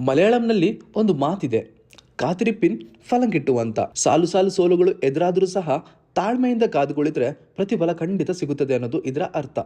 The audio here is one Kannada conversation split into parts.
ಮಲಯಾಳಂನಲ್ಲಿ ಒಂದು ಮಾತಿದೆ. ಕಾತಿರಿಪಿನ್ ಫಲಂಗಿಟ್ಟುವಂತ. ಸಾಲು ಸಾಲು ಸೋಲುಗಳು ಎದುರಾದರೂ ಸಹ ತಾಳ್ಮೆಯಿಂದ ಕಾದುಕೊಳ್ಳಿದ್ರೆ ಪ್ರತಿಫಲ ಖಂಡಿತ ಸಿಗುತ್ತದೆ ಅನ್ನೋದು ಇದರ ಅರ್ಥ.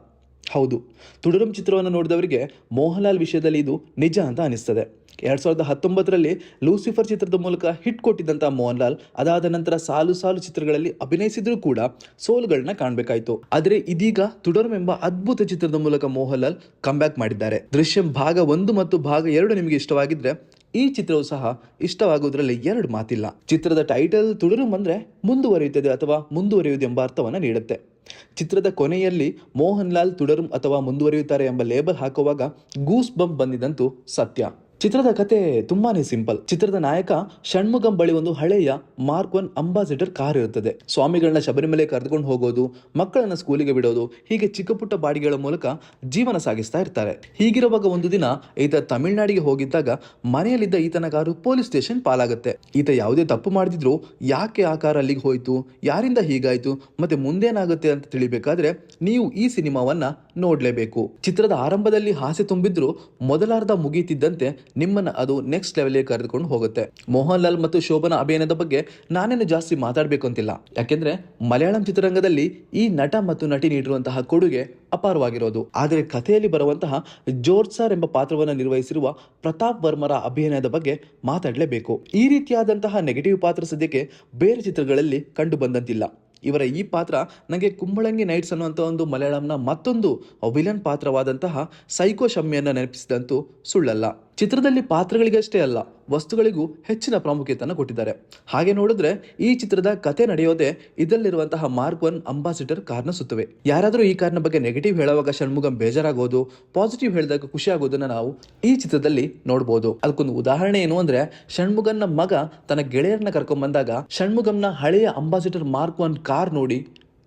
ಹೌದು. ತುಡುರಂ ಚಿತ್ರವನ್ನು ನೋಡಿದವರಿಗೆ ಮೋಹನ್ಲಾಲ್ ವಿಷಯದಲ್ಲಿ ಇದು ನಿಜ ಅಂತ ಅನಿಸ್ತದೆ. ಎರಡ್ ಸಾವಿರದ ಹತ್ತೊಂಬತ್ತರಲ್ಲಿ ಲೂಸಿಫರ್ ಚಿತ್ರದ ಮೂಲಕ ಹಿಟ್ ಕೊಟ್ಟಿದ್ದಂಥ ಮೋಹನ್ಲಾಲ್, ಅದಾದ ನಂತರ ಸಾಲು ಸಾಲು ಚಿತ್ರಗಳಲ್ಲಿ ಅಭಿನಯಿಸಿದರೂ ಕೂಡ ಸೋಲುಗಳನ್ನ ಕಾಣಬೇಕಾಯಿತು. ಆದರೆ ಇದೀಗ ತುಡರಂ ಎಂಬ ಅದ್ಭುತ ಚಿತ್ರದ ಮೂಲಕ ಮೋಹನ್ಲಾಲ್ ಕಂಬ್ಯಾಕ್ ಮಾಡಿದ್ದಾರೆ. ದೃಶ್ಯಂ ಭಾಗ ಒಂದು ಮತ್ತು ಭಾಗ ಎರಡು ನಿಮಗೆ ಇಷ್ಟವಾಗಿದ್ರೆ ಈ ಚಿತ್ರವು ಸಹ ಇಷ್ಟವಾಗುವುದರಲ್ಲಿ ಎರಡು ಮಾತಿಲ್ಲ. ಚಿತ್ರದ ಟೈಟಲ್ ತುಡರಂ ಅಂದ್ರೆ ಮುಂದುವರಿಯುತ್ತದೆ ಅಥವಾ ಮುಂದುವರಿಯುವುದು ಎಂಬ ಅರ್ಥವನ್ನು ನೀಡುತ್ತೆ. ಚಿತ್ರದ ಕೊನೆಯಲ್ಲಿ ಮೋಹನ್ ಲಾಲ್ ತುಡರುಂ ಅಥವಾ ಮುಂದುವರಿಯುತ್ತಾರೆ ಎಂಬ ಲೇಬಲ್ ಹಾಕುವಾಗ ಗೂಸ್ ಬಂಪ್ ಬಂದಿದಂತೂ ಸತ್ಯ. ಚಿತ್ರದ ಕತೆ ತುಂಬಾನೇ ಸಿಂಪಲ್. ಚಿತ್ರದ ನಾಯಕ ಷಣ್ಮುಗಂ ಬಳಿ ಒಂದು ಹಳೆಯ ಮಾರ್ಕ್ ಒನ್ ಅಂಬಾಸಿಡರ್ ಕಾರ್ ಇರುತ್ತದೆ. ಸ್ವಾಮಿಗಳನ್ನ ಶಬರಿಮಲೆ ಕರೆದುಕೊಂಡು ಹೋಗೋದು, ಮಕ್ಕಳನ್ನ ಸ್ಕೂಲಿಗೆ ಬಿಡೋದು, ಹೀಗೆ ಚಿಕ್ಕ ಪುಟ್ಟ ಬಾಡಿಗೆಗಳ ಮೂಲಕ ಜೀವನ ಸಾಗಿಸ್ತಾ ಇರ್ತಾರೆ. ಹೀಗಿರುವಾಗ ಒಂದು ದಿನ ಈತ ತಮಿಳುನಾಡಿಗೆ ಹೋಗಿದ್ದಾಗ ಮನೆಯಲ್ಲಿದ್ದ ಈತನ ಕಾರು ಪೊಲೀಸ್ ಸ್ಟೇಷನ್ ಪಾಲಾಗುತ್ತೆ. ಈತ ಯಾವುದೇ ತಪ್ಪು ಮಾಡಿದ್ರು ಯಾಕೆ ಆ ಕಾರ್ ಅಲ್ಲಿಗೆ ಹೋಯ್ತು, ಯಾರಿಂದ ಹೀಗಾಯ್ತು, ಮತ್ತೆ ಮುಂದೇನಾಗುತ್ತೆ ಅಂತ ತಿಳಿಬೇಕಾದ್ರೆ ನೀವು ಈ ಸಿನಿಮಾವನ್ನ ನೋಡ್ಲೇಬೇಕು. ಚಿತ್ರದ ಆರಂಭದಲ್ಲಿ ಹಾಸೆ ತುಂಬಿದ್ರು ಮೊದಲಾರ್ಧ ಮುಗೀತಿದ್ದಂತೆ ನಿಮ್ಮನ್ನ ಅದು ನೆಕ್ಸ್ಟ್ ಲೆವೆಲ್ಗೆ ಕರೆದುಕೊಂಡು ಹೋಗುತ್ತೆ. ಮೋಹನ್ ಲಾಲ್ ಮತ್ತು ಶೋಭನಾ ಅಭಿನಯದ ಬಗ್ಗೆ ನಾನೇನು ಜಾಸ್ತಿ ಮಾತಾಡಬೇಕು ಅಂತಿಲ್ಲ. ಯಾಕೆಂದ್ರೆ ಮಲಯಾಳಂ ಚಿತ್ರರಂಗದಲ್ಲಿ ಈ ನಟ ಮತ್ತು ನಟಿ ನೀಡಿರುವಂತಹ ಕೊಡುಗೆ ಅಪಾರವಾಗಿರೋದು. ಆದರೆ ಕಥೆಯಲ್ಲಿ ಬರುವಂತಹ ಜೋರ್ಜ್ ಸರ್ ಎಂಬ ಪಾತ್ರವನ್ನು ನಿರ್ವಹಿಸಿರುವ ಪ್ರತಾಪ್ ವರ್ಮರ ಅಭಿನಯದ ಬಗ್ಗೆ ಮಾತಾಡಲೇಬೇಕು. ಈ ರೀತಿಯಾದಂತಹ ನೆಗೆಟಿವ್ ಪಾತ್ರ ಸದ್ಯಕ್ಕೆ ಬೇರೆ ಚಿತ್ರಗಳಲ್ಲಿ ಕಂಡು ಬಂದಂತಿಲ್ಲ. ಇವರ ಈ ಪಾತ್ರ ನನಗೆ ಕುಂಬಳಂಗಿ ನೈಟ್ಸ್ ಅನ್ನುವಂಥ ಒಂದು ಮಲಯಾಳಂನ ಮತ್ತೊಂದು ವಿಲನ್ ಪಾತ್ರವಾದಂತಹ ಸೈಕೋ ಶಮ್ಮಿಯನ್ನು ನೆನಪಿಸಿದಂತೂ ಸುಳ್ಳಲ್ಲ. ಚಿತ್ರದಲ್ಲಿ ಪಾತ್ರಗಳಿಗಷ್ಟೇ ಅಲ್ಲ, ವಸ್ತುಗಳಿಗೂ ಹೆಚ್ಚಿನ ಪ್ರಾಮುಖ್ಯತೆಯನ್ನು ಕೊಟ್ಟಿದ್ದಾರೆ. ಹಾಗೆ ನೋಡಿದ್ರೆ ಈ ಚಿತ್ರದ ಕತೆ ನಡೆಯೋದೇ ಇದರಲ್ಲಿರುವಂತಹ ಮಾರ್ಕ್ ಒನ್ ಅಂಬಾಸಿಡರ್ ಕಾರ್ನ ಸುತ್ತುವೆ. ಯಾರಾದರೂ ಈ ಕಾರ್ನ ಬಗ್ಗೆ ನೆಗೆಟಿವ್ ಹೇಳುವಾಗ ಷಣ್ಮುಗಂ ಬೇಜಾರಾಗೋದು ಪಾಸಿಟಿವ್ ಹೇಳಿದಾಗ ಖುಷಿ ಆಗೋದನ್ನ ನಾವು ಈ ಚಿತ್ರದಲ್ಲಿ ನೋಡಬಹುದು ಅದಕ್ಕೊಂದು ಉದಾಹರಣೆ ಏನು ಅಂದ್ರೆ ಷಣ್ಮುಗನ್ನ ಮಗ ತನ್ನ ಗೆಳೆಯರನ್ನ ಕರ್ಕೊಂಡ್ ಬಂದಾಗ ಷಣ್ಮುಗಂನ ಹಳೆಯ ಅಂಬಾಸಿಡರ್ ಮಾರ್ಕ್ ಒನ್ ಕಾರ್ ನೋಡಿ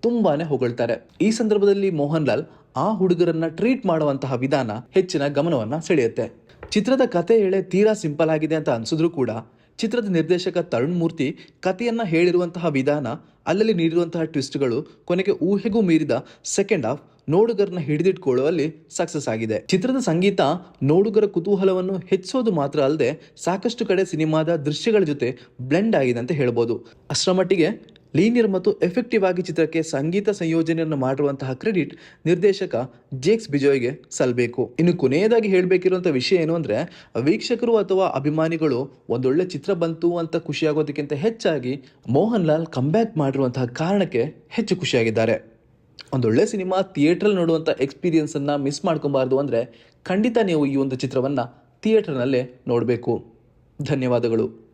ತುಂಬಾನೇ ಹೊಗಳ್ತಾರೆ. ಈ ಸಂದರ್ಭದಲ್ಲಿ ಮೋಹನ್ ಲಾಲ್ ಆ ಹುಡುಗರನ್ನ ಟ್ರೀಟ್ ಮಾಡುವಂತಹ ವಿಧಾನ ಹೆಚ್ಚಿನ ಗಮನವನ್ನ ಸೆಳೆಯುತ್ತೆ. ಚಿತ್ರದ ಕತೆ ಎಳೆ ತೀರಾ ಸಿಂಪಲ್ ಆಗಿದೆ ಅಂತ ಅನಿಸಿದ್ರು ಕೂಡ ಚಿತ್ರದ ನಿರ್ದೇಶಕ ತರುಣ್ ಮೂರ್ತಿ ಕಥೆಯನ್ನ ಹೇಳಿರುವಂತಹ ವಿಧಾನ, ಅಲ್ಲಲ್ಲಿ ನೀಡಿರುವಂತಹ ಟ್ವಿಸ್ಟ್ಗಳು ಕೊನೆಗೆ ಊಹೆಗೂ ಮೀರಿದ ಸೆಕೆಂಡ್ ಹಾಫ್ ನೋಡುಗರನ್ನ ಹಿಡಿದಿಟ್ಕೊಳ್ಳುವಲ್ಲಿ ಸಕ್ಸಸ್ ಆಗಿದೆ. ಚಿತ್ರದ ಸಂಗೀತ, ನೋಡುಗರ ಕುತೂಹಲವನ್ನು ಹೆಚ್ಚಿಸೋದು ಮಾತ್ರ ಅಲ್ಲದೆ ಸಾಕಷ್ಟು ಕಡೆ ಸಿನಿಮಾದ ದೃಶ್ಯಗಳ ಜೊತೆ ಬ್ಲೆಂಡ್ ಆಗಿದೆ ಅಂತ ಹೇಳ್ಬೋದು. ಅಷ್ಟರ ಮಟ್ಟಿಗೆ ಲೀನಿಯರ್ ಮತ್ತು ಎಫೆಕ್ಟಿವ್ ಆಗಿ ಚಿತ್ರಕ್ಕೆ ಸಂಗೀತ ಸಂಯೋಜನೆಯನ್ನು ಮಾಡಿರುವಂತಹ ಕ್ರೆಡಿಟ್ ನಿರ್ದೇಶಕ ಜೇಕ್ಸ್ ಬಿಜೋಯ್ಗೆ ಸಲ್ಲಬೇಕು ಇನ್ನು ಕೊನೆಯದಾಗಿ ಹೇಳಬೇಕಿರುವಂಥ ವಿಷಯ ಏನು ಅಂದರೆ, ವೀಕ್ಷಕರು ಅಥವಾ ಅಭಿಮಾನಿಗಳು ಒಂದೊಳ್ಳೆ ಚಿತ್ರ ಬಂತು ಅಂತ ಖುಷಿಯಾಗೋದಕ್ಕಿಂತ ಹೆಚ್ಚಾಗಿ ಮೋಹನ್ ಲಾಲ್ ಕಂಬ್ಯಾಕ್ ಮಾಡಿರುವಂತಹ ಕಾರಣಕ್ಕೆ ಹೆಚ್ಚು ಖುಷಿಯಾಗಿದ್ದಾರೆ. ಒಂದೊಳ್ಳೆ ಸಿನಿಮಾ ಥಿಯೇಟ್ರಲ್ಲಿ ನೋಡುವಂಥ ಎಕ್ಸ್ಪೀರಿಯನ್ಸನ್ನು ಮಿಸ್ ಮಾಡ್ಕೊಬಾರ್ದು ಅಂದರೆ ಖಂಡಿತ ನೀವು ಈ ಒಂದು ಚಿತ್ರವನ್ನು ಥಿಯೇಟರ್ನಲ್ಲೇ ನೋಡಬೇಕು. ಧನ್ಯವಾದಗಳು.